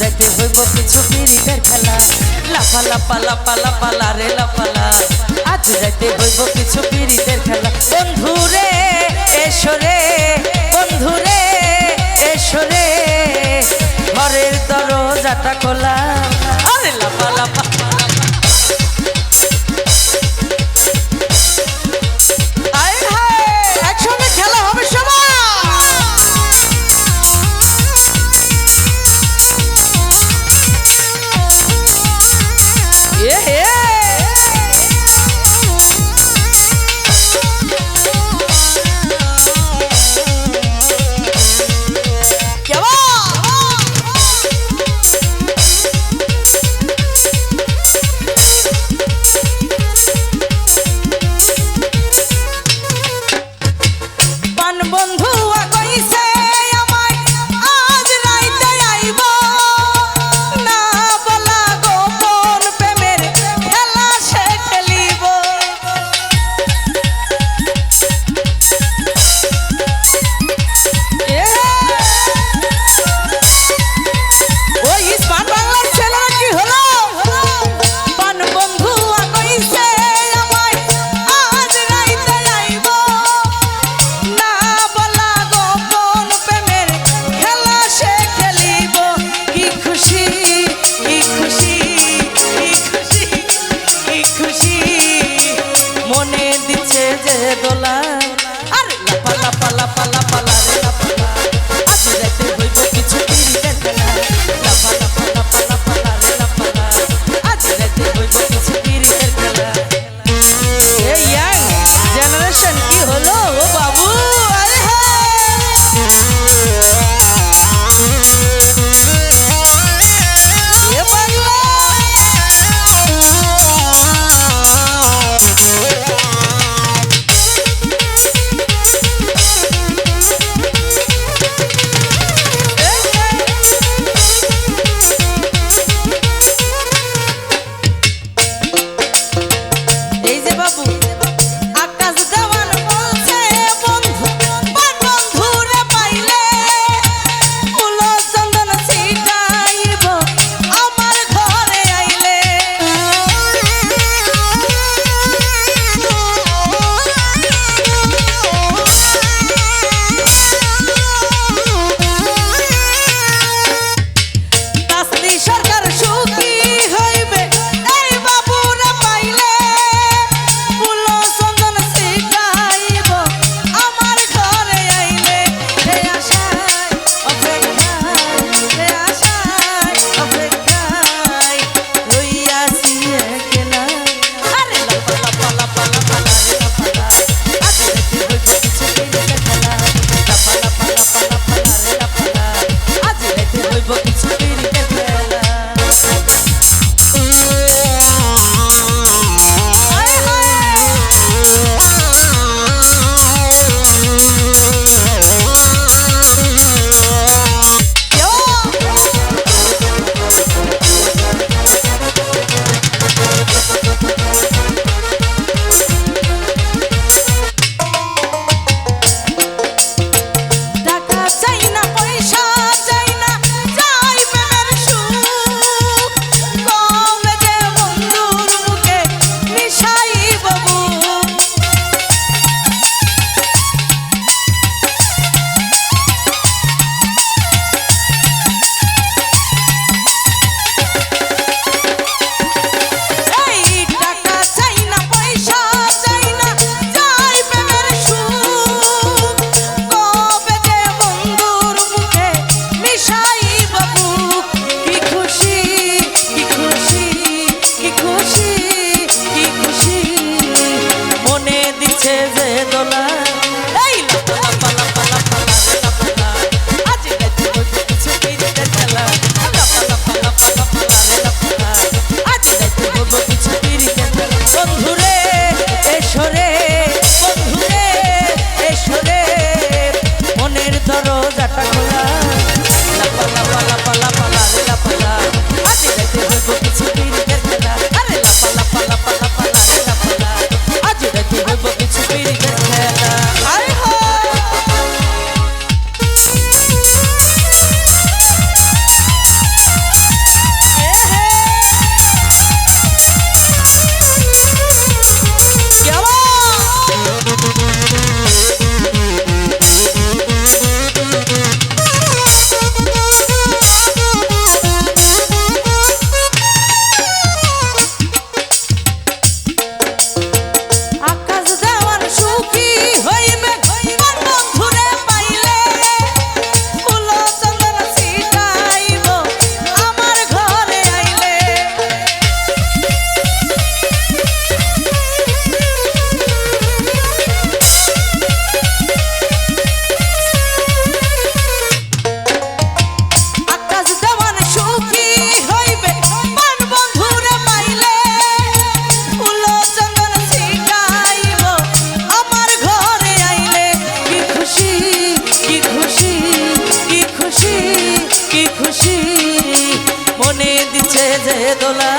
রাতে হইব কিছু পিড়িটার খেলা। লাফা লাফা লাফা লাফা, লারে লাফালা আজ রাতে হইব কিছু পিড়িটার খেলা। বন্ধু রে, এসো রে, বন্ধু রে, এসো রে। ঘরের দরজাটা খোলা। আরে লাফা লাফা যে দোলা।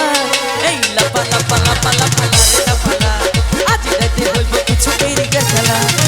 এই লাপা লাপা লাপা লাপা রে লাপা আজ রাতে হইব কিছু পেরিকে খেলা।